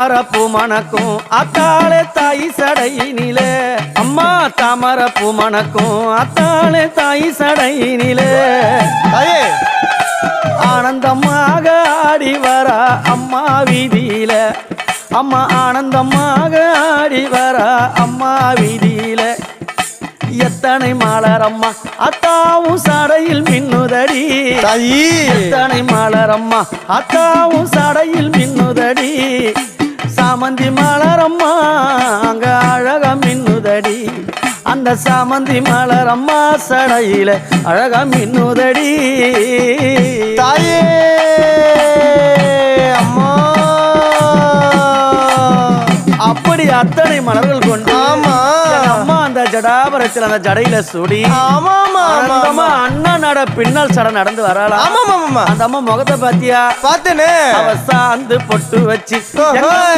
தாமரப்பூ மணக்கும் அத்தாளே தாய் சடையினிலே. அம்மா தாமரப்பூ மணக்கும் அத்தாளே தாய் சடையினிலே. தாயே. ஆனந்தமாக ஆடி வரா அம்மா வீதியில. அம்மா ஆனந்தமாக ஆடி வரா அம்மா வீதியில. எத்தனை மலரம்மா அத்தாவும் சடையில் மின்னுதடி. எத்தனை மலரம்மா அத்தாவும் சடையில் சாமந்தி மலரம்மா அங்க அழகா மின்னுதடி. அந்த சாமந்தி மலரம்மா சடையில அழகா மின்னுதடி. தாயே அம்மா. அப்படி அத்தனை மலர்கள் கொண்டு ஆமா. அம்மா அந்த ஜடாபரத்தில் அந்த ஜடையில சுடி. ஆமா ஆமா அண்ணன் நட பின்னல் சடை நடந்து வரலாம் ஆமா ஆமா அந்த அம்மா முகத்தை பாத்தியா? பார்த்தேனே. அவ சாந்து பொட்டு வச்சு